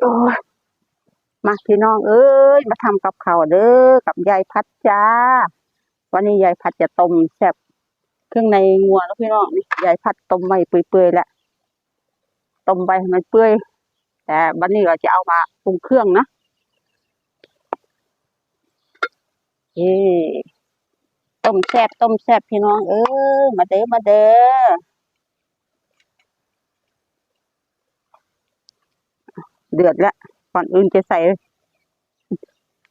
โอ้มาพี่น้องเอ้ยมาทำกับข้าวเด้อกับยายพัดจ้า วันนี้ยายพัดจะต้มแซ่บเครื่องในงัวแล้วพี่น้องนี่ยายพัดต้มไว้เปื่อยๆแล้วต้มไปให้มันเปื่อยแต่วันนี้เราจะเอามาปรุงเครื่องนะเอ้ต้มแซ่บต้มแซ่บพี่น้องเอ้ยมาเด้อมาเด้อ เดือดแล้วก่อนอื่นจะใส่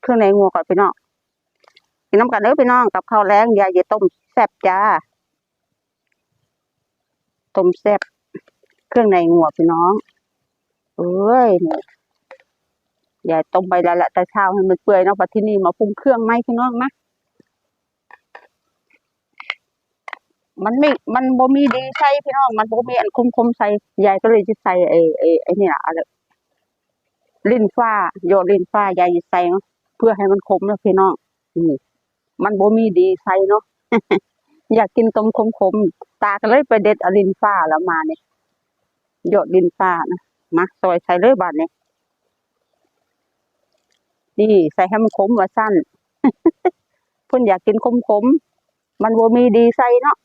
เครื่องในงัวก่อนพี่น้องกินน้ำกันเด้อพี่น้องกับข้าวแรงยายจะต้มแซ่บจ้าต้มแซ่บเครื่องในงัวพี่น้องเอ้ยเนี่ยยายต้มไปแล้วแหละแต่เช้าให้มันเปื่อยเนาะพอที่นี่มาปรุงเครื่องไหมพี่น้องมะมันไม่ มันบ่มีดีใส่พี่น้อง มันบ่มีอันคมๆใส่ยายก็เลยจะใส่ไอ้ไอ้ไอ้เนี่ยอะไร ลิ้นฟ้าโยนลิ้นฟ้ายายใส่เนาะเพื่อให้มันคมนะพี่น้องอืมมันบ่มีดีใส่เนาะอยากกินต้มขมๆตาก็เลยไปเด็ดอลินฟ้าแล้วมาเนี่ยโยดลินฟ้านะมาซอยใส่เลยบาดนี้นี่ใส่ให้มันขมว่าสั้นเพิ่นอยากกินขมๆมันโบมีดีใส่เนาะ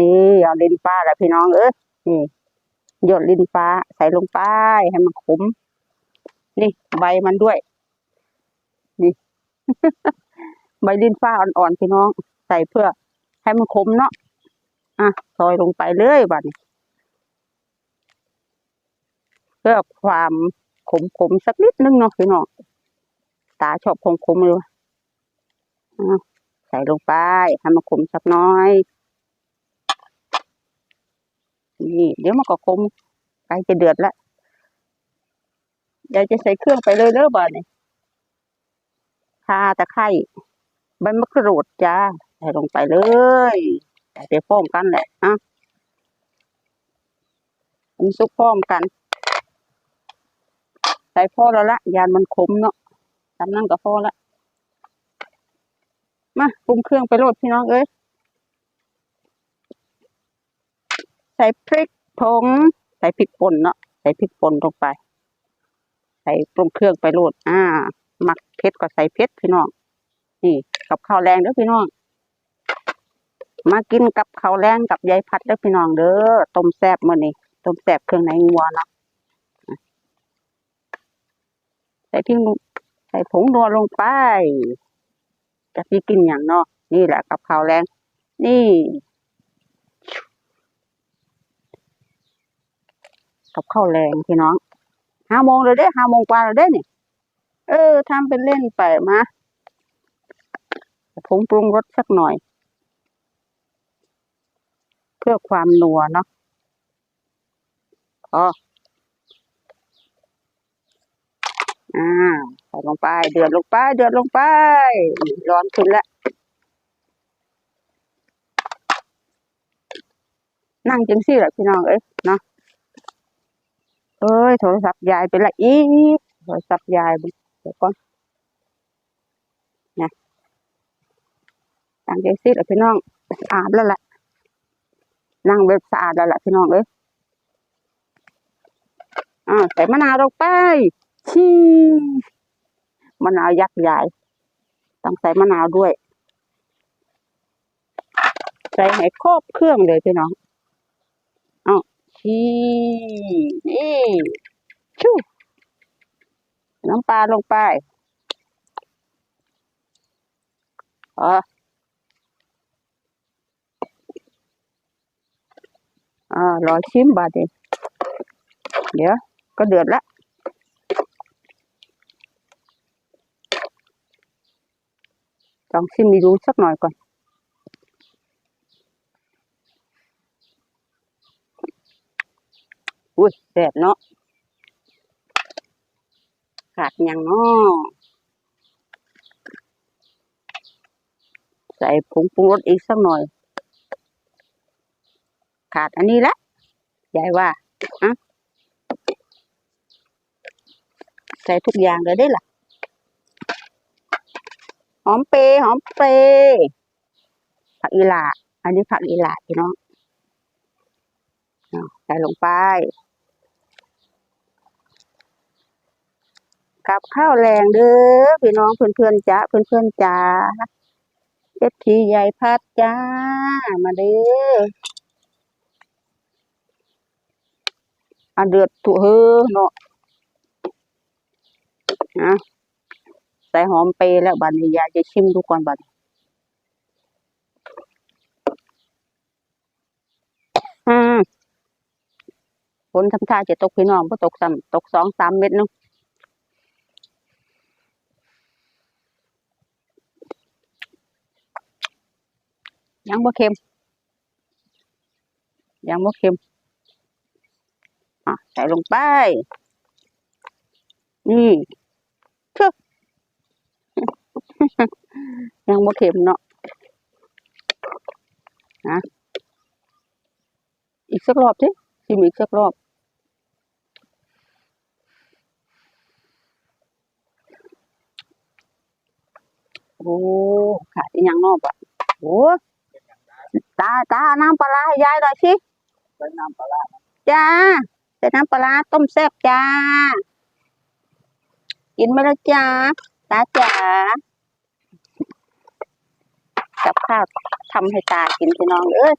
นี่เอาลินฟ้าแล้วพี่น้องเอ้ยนี่โยดลินฟ้าใส่ลงไปให้มันขม นี่ใบมันด้วย นี่ ใบลิ้นฟ้าอ่อนๆพี่น้อง ใส่เพื่อให้มันขมเนาะอะซอยลงไปเลยบัดนี้เพื่อความขมขมๆสักนิดนึงเนาะพี่น้องตาชอบขมขมเลยอะใส่ลงไปให้มันขมสักน้อย นี่ เดี๋ยวมันก็ขมใกล้จะเดือดแล้ว ยายจะใส่เครื่องไปเลยเด้อบ่านี่ข่าตะไคร้ใบมะกรูดจ้าใส่ลงไปเลยใส่ไปพร้อมกันแหละอะมันซุกพร้อมกัน ใส่พอแล้วละยานมันขมเนาะทำนั่นก็พอละมาปรุงเครื่องไปโรดพี่น้องเอ้ยใส่พริกผงใส่พริกป่นเนาะใส่พริกป่นลงไป ใส่ปรุงเครื่องไปโรดอ่าหมักเผ็ดก็ใส่เผ็ดพี่น้องนี่กับข้าวแรงเด้อพี่น้อง มากินกับข้าวแรงกับยายพัดเด้อพี่น้องเด้อต้มแซ่บมื้อนี้ต้มแซ่บเครื่องในงัวเนาะใส่พริกลงใส่ผงนัวลงไปจะพี่กินอย่างเนาะนี่แหละกับข้าวแรง นี่กับข้าวแรงพี่น้อง ห้าโมงเลยเด้ห้าโมงกว่าเลยเด้นี่เออทำเป็นเล่นไปมาผงปรุงรสสักหน่อย เพื่อความนัวเนาะอ๋ออ่าใส่ลงไป เดือดลงไป เดือดลงไป ร้อนขึ้นแล้ว นั่งจังซี่แหละพี่น้องเอ้ยเนาะ เอ้ยโทรศัพท์ยายเป็นละอีกโทรศัพท์ยายเดี๋ยวก่อนนะนั่งจังซี่แหละพี่น้องสะอาดแล้วแหละนั่งเว็บสะอาดแล้วแหละพี่น้องเอ้ยอ่าใส่มะนาวลงไปชีมะนาวยักษ์ใหญ่ต้องใส่มะนาวด้วย ใส่ให้ครบเครื่องเลยพี่น้อง เอาชีนี่ชูน้ำปลาลงไปอ๋ออ่ารอชิมบาดเดียวเดี๋ยว ก็เดือดละลองชิมดูสักหน่อยก่อน อุ้ยแสบเนาะขาดยังเนาะใส่ผงปรุงรสอีกสักหน่อย ขาดอันนี้ละยายว่าอะใส่ทุกอย่างเลยได้ล่ะ หอมเปรหอมเปรผักอีหลาอันนี้ผักอีหลาพี่น้องใส่ลงไป กับข้าวแรงเด้อพี่น้องเพื่อนๆจ้าเพื่อนๆจ้าเอฟทีใหญ่พัดจ้า มาเด้ออันเดือดถูเฮอเนาะนะใส่หอมเปรแล้วบัดนี้ยายจะชิมดูก่อนบันี้อืมฝนทำท่าจะตกพี่น้องบ่ตกซ้ำตกสองสามเม็ดเนึง ยังบ่เค็มยังบ่เค็มอะใส่ลงไป นี่เชื่อยังบ่เค็มเนาะนะอีกสักรอบสิชิมอีกสักรอบโอ้ขาดอีกอย่างนอกอะโอ้ ตาตาน้ำปลาให้ยายหน่อยสิใส่น้ำปลาจ้าแต่น้ำปลาร้าต้มแซ่บจ้า กินไหมล่ะจ้าตาจ๋ากับข้าวทำให้ตากินพี่น้องเอ้ย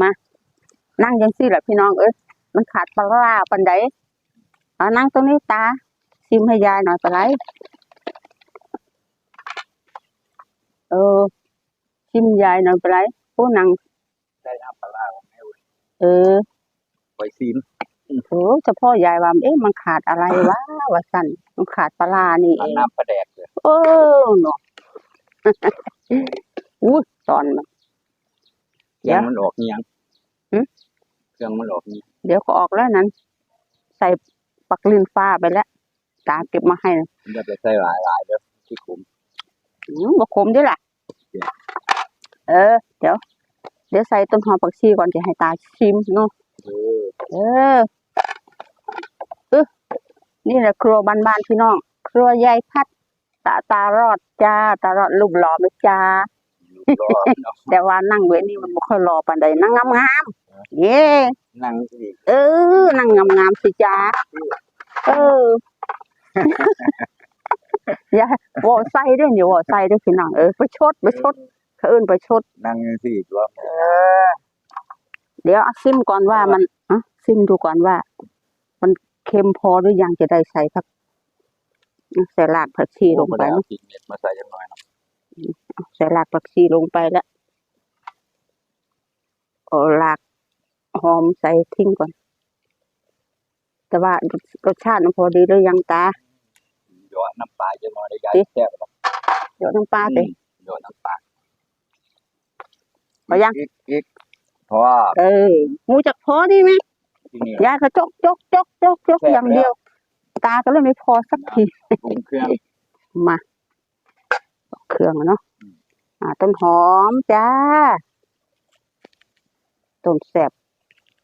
มา นั่งยังสิแหละพี่น้องเอ้ยมันขาดปลาร้าปันใดเอานั่งตรงนี้ตาชิมให้ยายหน่อยปลาไหลเออ ชิมยายหน่อยปลาไหลโอ้นังใส่น้ำปลาร้าของแม่เว้ยเออไว้ซีมโอ้เฉพาะยายว่าเอ๊ะมันขาดอะไรวะว่าสั่นมันขาดปลาร้านี่เอเอางน้ำปลาแดกเลยเออเนาะ อู้ตอนมัน เครื่องมันออกเนียงหึ เครื่องมันออกเนียงเดี๋ยวก็ออกแล้วนั้น ใส่ปักลินฟ้าไปแล้วตาเก็บมาให้นะมันจะไปใส่หลายหลายๆเด้อที่ขุม อืมบ่คมด้วยล่ะ เออ เดี๋ยว เดี๋ยวใส่ต้นหอมผักชีก่อนจะให้ตาชิมเนาะเออเออเออนี่แหละครัวบ้านๆพี่น้อง ครัวยายพัด ตาตารอดจ้า ตารอดลูกหล่อไหมจ้าลูกรอเนาะแต่ว่านั่งเว้นนี่มันบ่ค่อยรอปานใดนั่งงามๆเย้นั่งอีกเออ นั่งงามๆสิจ้า เออ อย่าบ่ใส่เด้ออย่าบ่ใส่เด้อพี่น้องเออไปชดไปชด เขาเอิ้นไปชด นั่งสิตัวเออ เดี๋ยวเอาซิมก่อนว่ามันอะซิมดูก่อนว่า มันเค็มพอหรือยังจะได้ใส่ผักใส่รากผักชีลงไปเอาเนาะพริกเม็ดมาใส่จังหน่อยเนาะใส่รากผักชีลงไปแล้วเอารากหอมใส่ทิ้งก่อน แต่ว่ารสชาติมันพอดีหรือยังตาหยอดน้ำปลาจังหน่อยได้ยายสิแซ่บเนาะเดี๋ยวน้ำปลาไปหยอดน้ำปลา พอยังอีกอีกพอเออหมูจักพอดีไหมที่นี่ยายก็จกจกจกจกจกแซ่บอย่างเดียว ตาก็เลยไม่พอสักทีปรุงเครื่องมาเครื่องอะเนาะอืมอ่า ต้นหอมจ้าต้นแสบ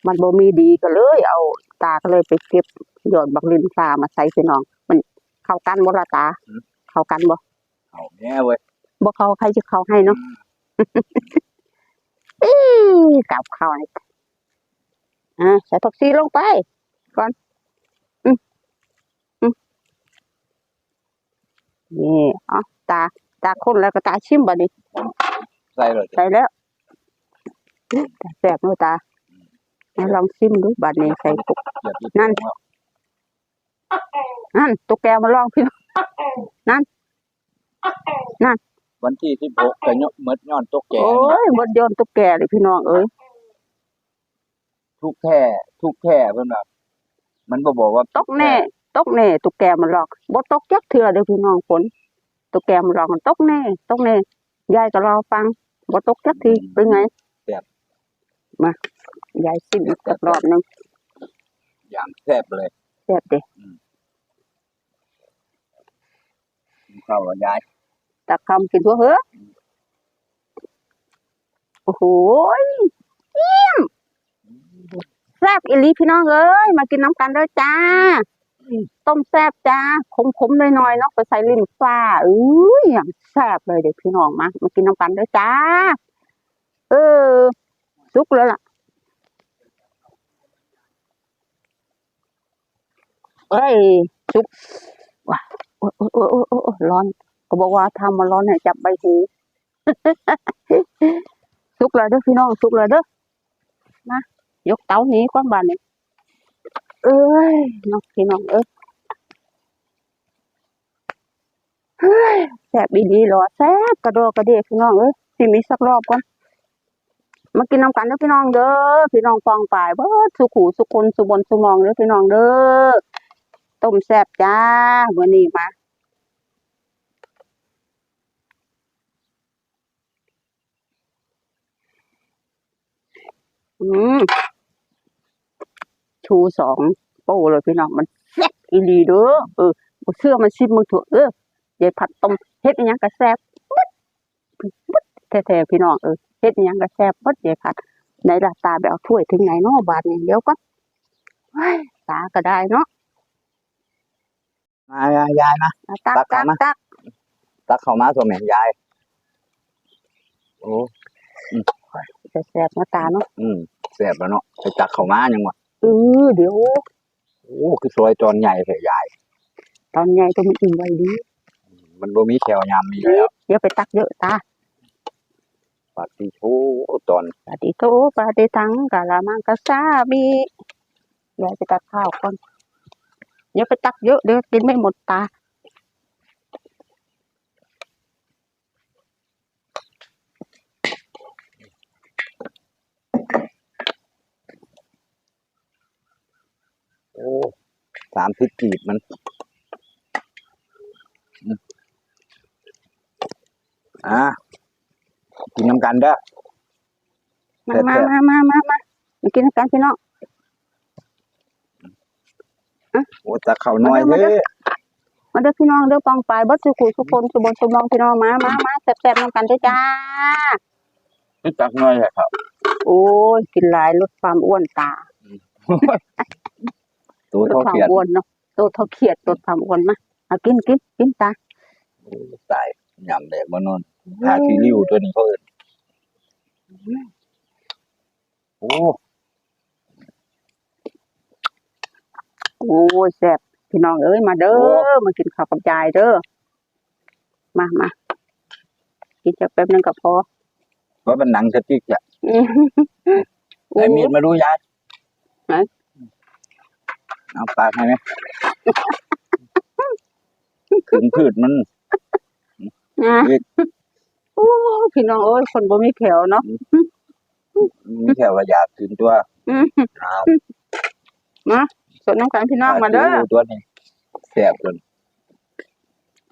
มันบ่มีดีก็เลย เอา ตาก็เลยไปเก็บหยอดบักลินฟ้ามาใส่พี่น้อง มันเข้ากันบ่ละตา เข้ากันบ่เอาแม่เว้ยบ่เข้าใครจะเข้าให้เนาะ อืมอี้กับข้าวนี่อ่าใส่ผักชีลงไป ก่อนอืมอืมนี่เอ๋อตา ตาคนแล้วก็ตาชิมบัดนี้ใส่เลยใส่แล้วตาแสบเนาะตาให้ลองชิมดูบัดนี้ใส่ปุกเกียบอีกนั่น นั่นตุ๊กแกมาลองพี่น้อง วันที่สิบหกก็ยอดเมดย้อนตกแกโอ้ยบดโยนตุ๊กแกเลยพี่น้องเอ้ยทุกแค่ทุกแค่เพิ่นว่ามันบ่บอกว่าตกแน่ตกแน่ตุ๊กแกมันหลอกบ่ตกจักเทื่อเด้อพี่น้องฝนตุ๊กแกมันหลอกมันตกแน่ตกแน่ยายก็รอฟังบ่ตกจักทีเป็นไงมายายชิมอีกสักรอบหนึงอย่างแซ่บเลยแซ่บเด้เข้ากับยาย ตักคำกินทั่วเหอะโอ้โหยเยี่ยมแซ่บอีหลีพี่น้องเอ้ยมากินน้ำกันด้อจ้า ต้มแซ่บจ้าขมๆหน่อยๆเนาะไปใส่ลิ้นฟ้าอุ้ยอย่างแซ่บเลยเด็กพี่น้องมามากินน้ำกันด้อจ้า เออสุกแล้วล่ะเอ้ยสุกว้าโอ้โอ้โอ้โอ้ร้อน ก็บอกว่าทำมันร้อนให้จับใบหูสุกเลยเด้อพี่น้องสุกเลยเด้อมายกเตานี้ก้อนบานนี่เอ้ยน้องพี่น้องเอ้ยเฮ้ยแซ่บดีหรอแซ่บกระโดกระเดกพี่น้องเอ้ยสิมีสักรอบก่อนมากินน้ำกันเด้อพี่น้องเด้อพี่น้องฟองป่ายเบิดสุขูสุคนสุบนสุมองเด้อพี่น้องเด้อต้มแซ่บจ้าวันนี้มา อืมชูสองโป้เลยพี่น้องมันแซ่บอีหลีเด้อเออบ่เชื่อมันชิมมึงเถอะเออยายผัดต้มเฮ็ดอิหยังก็แซ่บปึ๊ดปึ๊ดแท้ๆพี่น้องเออเฮ็ดอิหยังก็แซ่บปึ๊ดยายผัดไหนล่ะตาไปเอาถ้วยถึงไหนเนาะบาดนี้เดี๋ยวก็เฮ้ยตาก็ได้เนาะมายายยายนะเอาตักตักตัเอากมาตักตักเข้ามาตัวแม่นยายโอ้ แซ่บๆนะตาเนาะอืมแซ่บแล้วเนาะไปตักเข้ามายังวะเออเดี๋ยวโอ้คือซอยตอนใหญ่แท้ยายตอนใหญ่ต้องมันอิ่มไว้ดีมันบ่มีแถวยามมีเดี๋แล้ยววเดี๋ยวไปตักเยอะตาปาติโทตอนปฏิโตปฏิทังกาลามังกะสามียายไปตักข้าวก่อนเดี๋ยวไปตักเยอะเดี๋ยวกินไม่หมดตา สามสิบกีบมันอืมอ่ากินน้ำกันเด้อมาแซ่บมาแซ่บมามามามามากินกันพี่น้องโอ้ตักเข้าหน่อยมาเด้เด้อมาเด้อพี่น้องเด้อปองปลายเบัดสุขุสุคนสุบนสุมองพี่น้องมามามาแซ่บๆน้ำกันเด้อจ้าตักหน่อยแหละครับ โอ้ยกินหลายลดความอ้วนตา ตัวลดเท่าความเขียดอ้วนเนาะโตเท่าเขียดลดความอ้วนมาเอากินกินกินตาโอ้ตายยำแดกบ่นอนทาขี้ริ้วตัวนี้เขาเอิ้นโอ้โอ้ยแซ่บพี่น้องเอ้ยมาเด้อมากินข้าวกับยายเด้อมามากินจักแป๊บนึงก็พอว่ามันหนังสติ๊กอะอืมไอ้มีดมาดูยายไหน เอาปากให้ไหมขึงพืชมันอะเอ๊ะโอ้พี่น้องเอ้ยคนบ่มีแขวเนาะมีแค่ว่าอยากกินตัวอืมเอาสดน้ำกันพี่น้องมาเด้อขี้ริ้วตัวนี้แซ่บจน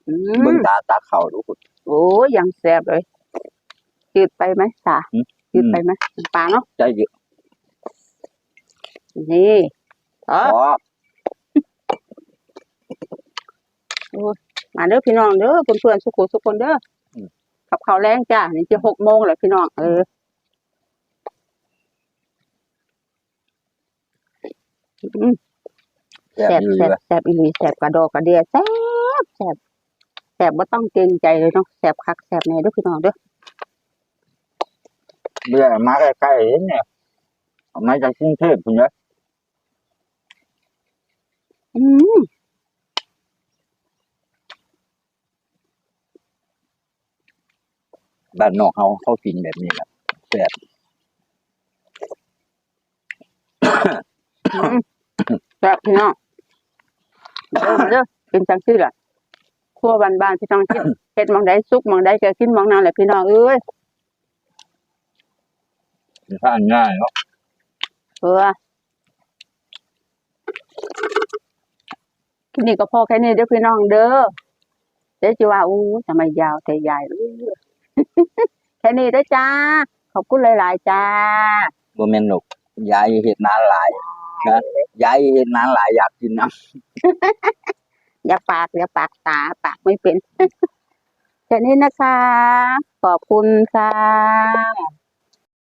อืเบิ่งมตาตักเข่าดูคุณโอ้ยยังแซ่บเลยจืดไปไหมตาอืมจืดไปไหมปลาเนาะใจเยอะนี่เออ พอ มาเด้อพี่น้องเด้อเพื่อนๆสุขุสุกคนเด้ออกับข้าวแรงจ้านี่จะหกโมงแล้วพี่น้องเอออืมแซ่บแซ่บอยู่แซ่บเลยแซ่บอีหลีแซ่บกระดอกกระเดียแซ่บแซ่บแซ่บบ่ต้องเกรงใจเลยเนาะแซ่บคักแซ่บแน่เด้อพี่น้องเด้อเบื่อมาใกล้ๆเห็นเนี่ยเอามาจากกรุงเทพคุณเนอะอืม บ้านนอกเขาเขากินแบบนี้แหละแซ่บอืมแซ่บพี่น้องเด้อมาเด้อเป็นจังซี่ล่ะครัวบ้านๆพี่น้องกินเฮ็ดหมองใดสุกหมองใดก็กินหมองนั้นแหละพี่น้องเอ้ยทานง่ายเนาะเออคลิปนี้ก็พอแค่นี้เด้อพี่น้องเด้อเดี๋ยวจะว่าอู้ทำไมยาวแต่ใหญ่เออ แค่นี้เด้อจ้า ขอบคุณหลาย ๆ จ้าบ่แม่นหนกยายเฮ็ดนานหลายนะยายเฮ็ดนานหลายอยากกินน้ำอย่าปากอย่าปากตาปากไม่เป็นแค่นี้นะคะ ขอบคุณค่ะ